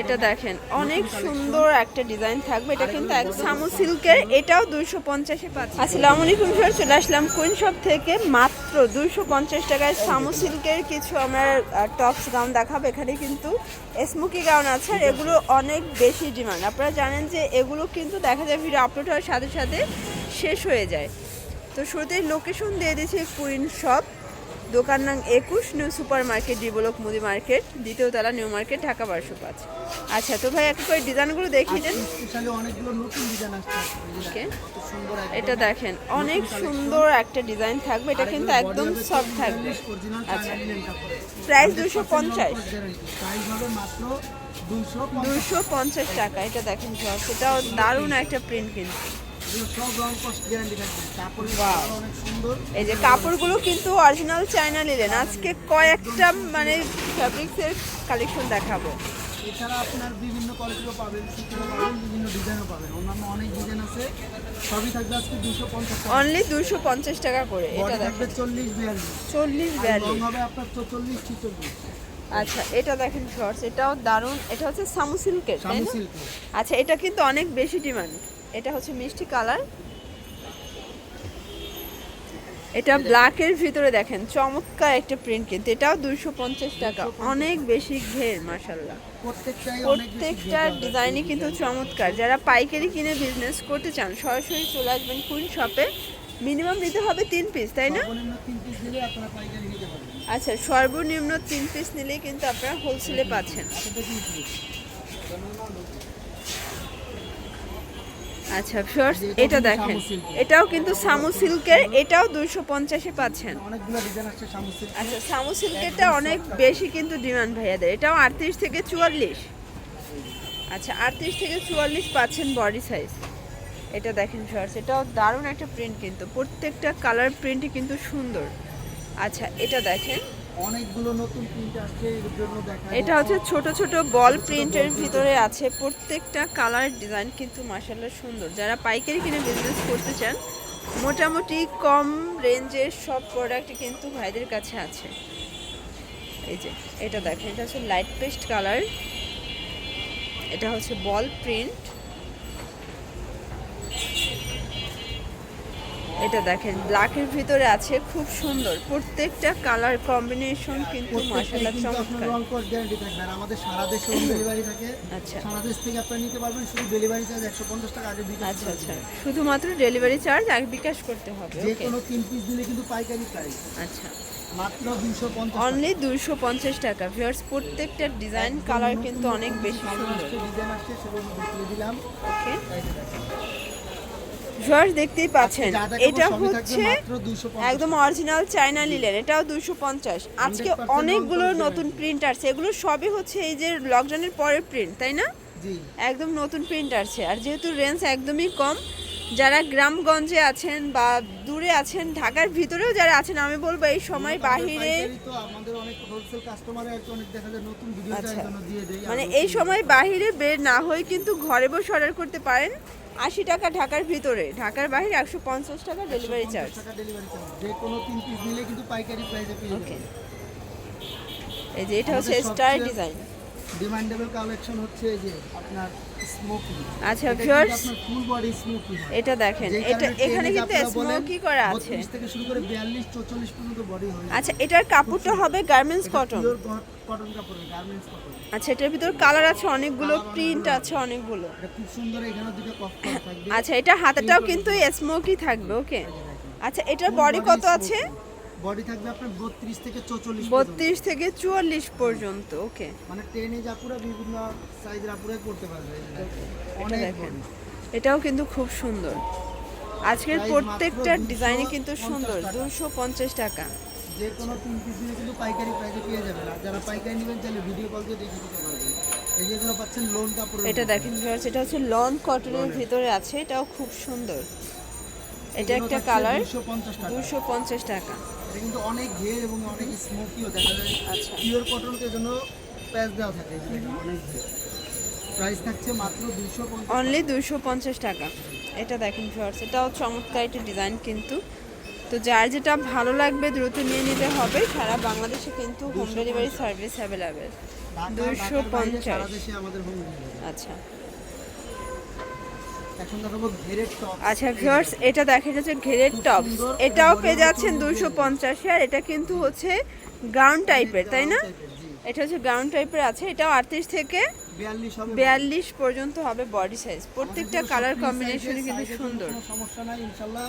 এটা দেখেন, অনেক সুন্দর একটা ডিজাইন থাকবে। এটা কিন্তু এক সামু সিল্কের, এটাও দুইশো পঞ্চাশে পাচ্ছি। আসসালামু আলাইকুম স্যার চলে আসলাম কুইন শপ থেকে, মাত্র দুইশো পঞ্চাশ টাকায় সামু সিল্কের কিছু আমার টপস গাউন দেখাবো। এখানে কিন্তু স্মুকি গাউন আছে, আর এগুলো অনেক বেশি ডিমান্ড আপনারা জানেন যে এগুলো কিন্তু দেখা যায় ভিডিও আপলোড হওয়ার সাথে সাথে শেষ হয়ে যায়। তো শুরুতেই লোকেশন দিয়ে দিয়েছি কুইন শপ দোকান নাম একুশ new super market D block মুদি মার্কেট দ্বিতীয় তলা নিউ মার্কেট ঢাকা বারোশো পাঁচ। আচ্ছা তো ভাই এক করে ডিজাইনগুলো দেখিয়ে দেন সুন্দর একদম। এটা দেখেন অনেক সুন্দর একটা ডিজাইন থাকবে এটা কিন্তু একদম সফট থাকবে। আচ্ছা। প্রাইস দুশো পঞ্চাশ। non-cost guarantee। প্রাইস হবে মাত্র 250 দুশো পঞ্চাশ টাকা এটা দেখেন সব। সেটাও দারুণ একটা প্রিন্ট কিন্তু। এই যে কাপড়গুলো কিন্তু অরিজিনাল চায়না নিলেন। আজকে কয়েকটা মানে ফ্যাব্রিক্সের কালেকশন দেখাবো। এছাড়া আপনার বিভিন্ন কোয়ালিটিও পাবেন সুতিও পাবেন বিভিন্ন ডিজাইনও পাবেন। অন্যান্য অনেক ডিজাইন আছে। সবই থাকবে আজকে 250 টাকা। অনলি দুশো পঞ্চাশ টাকা করে। এটা থাকবে 40 42 চল্লিশ বিয়াল্লিশ। হবে আপনার 44 46 আচ্ছা এটা দেখেন শর্টস এটাও দারুণ। এটা হচ্ছে সামু সিল্কের তাই না? সিল্ক আচ্ছা এটা কিন্তু অনেক বেশি ডিমান্ড এটা হচ্ছে মিষ্টি কালার। এটা ব্ল্যাকের ভিতরে দেখেন চমৎকার একটা প্রিন্ট কিন্তু। এটাও দুইশো পঞ্চাশ টাকা। অনেক বেশি ঘের মাসাল্লাহ প্রত্যেকটা ডিজাইনই কিন্তু চমৎকার। যারা পাইকারি কিনে বিজনেস করতে চান সরাসরি চলে আসবেন কুইন শপে মিনিমাম নিতে হবে তিন পিস তাই না? আচ্ছা সর্বনিম্ন তিন পিস নিলেই কিন্তু আপনারা হোলসেলে পাচ্ছেন। পিস আচ্ছা ফিওর্স এটা দেখেন। এটাও কিন্তু সামু সিল্কের এটাও দুইশো পঞ্চাশে পাচ্ছেন। আচ্ছা সামু সিল্কেরটা অনেক বেশি কিন্তু ডিমান্ড ভাইয়াদের। এটাও আটত্রিশ থেকে চুয়াল্লিশ। আচ্ছা আটত্রিশ থেকে চুয়াল্লিশ পাচ্ছেন বডি সাইজ এটা দেখেন শর্টস এটাও দারুণ একটা প্রিন্ট কিন্তু। প্রত্যেকটা কালার প্রিন্টই কিন্তু সুন্দর। আচ্ছা এটা দেখেন। অনেকগুলো নতুন প্রিন্ট আসছে এর জন্য দেখা এটা হচ্ছে ছোট ছোট বল প্রিন্টের ভিতরে আছে। প্রত্যেকটা কালার ডিজাইন কিন্তু মাসাল্লাহ সুন্দর। যারা পাইকারি কিনে বিজনেস করতে চান মোটামুটি কম রেঞ্জের সব প্রোডাক্ট কিন্তু ভাইদের কাছে আছে। এই যে এটা দেখেন এটা হচ্ছে লাইট পেস্ট কালার এটা হচ্ছে বল প্রিন্ট এটা দেখেন ব্ল্যাকের ভিতরে আছে খুব সুন্দর। প্রত্যেকটা কালার কম্বিনেশন কিন্তু মাসাল্লাহ চমৎকার। রং কোড গ্যারান্টি থাকবে আর আমাদের সারা দেশে হোম ডেলিভারি থাকে। আচ্ছা। সারা দেশ থেকে আপনারা নিতে পারবেন শুধু ডেলিভারি চার্জ একশো পঞ্চাশ টাকা আগে বিকাশ আচ্ছা আচ্ছা। শুধুমাত্র ডেলিভারি চার্জ এক বিকাশ করতে হবে যে কোনো তিন পিস দিলে কিন্তু পাইকারি প্রাইস আচ্ছা। অনলি দুইশো পঞ্চাশ টাকা। ভিউয়ার্স প্রত্যেকটা ডিজাইন কালার কিন্তু অনেক বেশি সুন্দর। ডিজাইন আসছে সেগুলো দিলাম। ওকে। ভিউয়ার্স দেখতেই পাচ্ছেন। এটা হচ্ছে একদম অরিজিনাল চায়না লিলেন এটাও দুশো পঞ্চাশ। আজকে অনেকগুলো নতুন প্রিন্ট আসছে। এগুলো সবই হচ্ছে এই যে লকডাউনের পরের প্রিন্ট তাই না? একদম নতুন প্রিন্ট আসছে। আর যেহেতু রেঞ্জ একদমই কম যারা গ্রামগঞ্জে আছেন বা দূরে আছেন ঢাকার ভিতরেও যারা আছেন আমি বলব এই সময় বাহিরে আচ্ছা। মানে এই সময় বাহিরে বের না হয়ে কিন্তু ঘরে বসে অর্ডার করতে পারেন। আশি টাকা ঢাকার ভিতরে। ঢাকার বাইরে একশো পঞ্চাশ টাকা ডেলিভারি চার্জ টাকা ডেলিভারি চার্জ যে কোনো তিন পিস নিলে কিন্তু পাইকারি প্রাইসে পেয়ে ওকে যাবেন এই যে এটা হচ্ছে স্টার ডিজাইন ডিমান্ডেবল কালেকশন হচ্ছে এই যে আপনার স্মোকি আচ্ছা, আপনার ফুল বডি স্মোকি এটা দেখেন এটা এখানে কিন্তু স্মোকি করা আছে। থেকে শুরু করে 42 44 পর্যন্ত বডি হয় আচ্ছা এটার কাপড়টা হবে গার্মেন্টস কটন কটন কাপড়ের গার্মেন্টস কটন আচ্ছা এটার ভিতর কালার আছে অনেকগুলো প্রিন্ট আছে অনেকগুলো। এটা খুব সুন্দর এখানে দুটো কফ থাকবে। আচ্ছা এটা হাতেটাও কিন্তু স্মোকি থাকবে ওকে আচ্ছা এটার বডি কত আছে? বডি থাকবে আপনার 32 থেকে 44 পর্যন্ত। বত্রিশ থেকে চুয়াল্লিশ পর্যন্ত ওকে। মানে আপুরা বিভিন্ন সাইজের আপুরা করতে পারবে। অনেক এটাও কিন্তু খুব সুন্দর। আজকের প্রত্যেকটা কিন্তু সুন্দর টাকা। দুশো পঞ্চাশ টাকা। যে কোনো তিন পিস কিন্তু পাইকারি প্রাইসে পেয়ে যাবেন। আর যারা পাইকারি নেবেন তাহলে ভিডিও কল দিয়ে দেখে দিতে পারবেন। এই যেগুলো পাচ্ছেন লোন এটা দেখেন viewers, এটা হচ্ছে লন কটনের ভিতরে আছে এটাও খুব সুন্দর। এটা একটা কালার 250 টাকা। দুশো পঞ্চাশ টাকা। এটা কিন্তু অনেক ঘের এবং অনেক স্মোকিও দেখা যায়। আচ্ছা। পিওর কটনের জন্য প্যাচ দেওয়া থাকে অনেক প্রাইস থাকছে মাত্র দুইশো অনলি দুশো পঞ্চাশ টাকা। এটা দেখেন ভিউয়ার্স এটাও চমৎকার একটা ডিজাইন কিন্তু। তো যার যেটা ভালো লাগবে দ্রুত নিয়ে নিতে হবে সারা বাংলাদেশে কিন্তু হোম ডেলিভারি সার্ভিস অ্যাভেলেবেল পঞ্চাশ। দেশে আমাদের আচ্ছা। আচ্ছা ভিউয়ার্স এটা দেখা যাচ্ছে ঘেরের টপ এটাও পেয়ে যাচ্ছেন দুশো পঞ্চাশে আর এটা কিন্তু হচ্ছে গ্রাউন্ড টাইপের তাই না? এটা হচ্ছে গ্রাউন্ড টাইপের আছে এটাও আটত্রিশ থেকে বিয়াল্লিশ পর্যন্ত হবে বডি সাইজ প্রত্যেকটা কালার কম্বিনেশনই কিন্তু সুন্দর। সমস্যা নাই ইনশাল্লাহ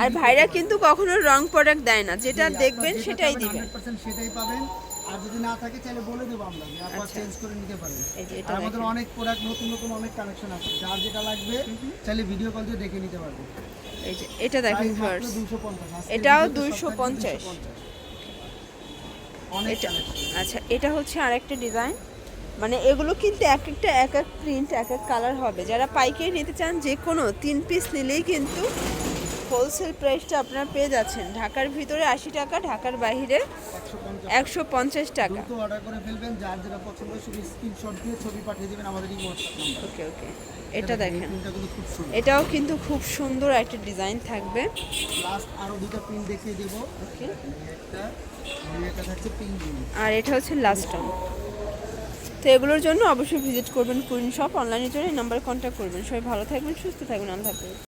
আর ভাইরা কিন্তু কখনো রং প্রোডাক্ট দেয় না যেটা দেখবেন সেটাই দিবেন সেটাই পাবেন। আর যদি না থাকে তাহলে বলে দেবো আমরা যে আপনারা চেঞ্জ করে নিতে পারেন। আচ্ছা। আর আমাদের। অনেক প্রোডাক্ট নতুন নতুন অনেক কালেকশন আছে। যার যেটা লাগবে চাইলে ভিডিও কল দিয়ে দেখে নিতে পারবেন এই যে এটা দেখেন ভিউয়ার্স এটাও ভিডিওতে সব 250 250 অনেক আচ্ছা এটা হচ্ছে আরেকটা ডিজাইন মানে এগুলো কিন্তু এক একটা এক এক প্রিন্ট এক এক কালার হবে। যারা পাইকারি নিতে চান যে কোনো তিন পিস নিলেই কিন্তু হোলসেল প্রাইসটা আপনারা পেয়ে যাচ্ছেন। ঢাকার ভিতরে আশি টাকা ঢাকার বাইরে একশো পঞ্চাশ টাকা। অর্ডার করে ফেলবেন যার যেটা পছন্দ শুধু স্ক্রিনশট দিয়ে ছবি পাঠিয়ে দিবেন আমাদের এই হোয়াটসঅ্যাপ নাম্বার ওকে ওকে এটা দেখেন এটাও কিন্তু খুব সুন্দর একটা ডিজাইন থাকবে। লাস্ট আরও দুটো প্রিন্ট দেখিয়ে দেবো। ওকে আর এটা হচ্ছে লাস্ট টাইম তো এগুলোর জন্য অবশ্যই ভিজিট করবেন কুইন শপ অনলাইনের জন্য নাম্বারে কন্ট্যাক্ট করবেন। সবাই ভালো থাকবেন সুস্থ থাকবেন আল্লাহ হাফেজ।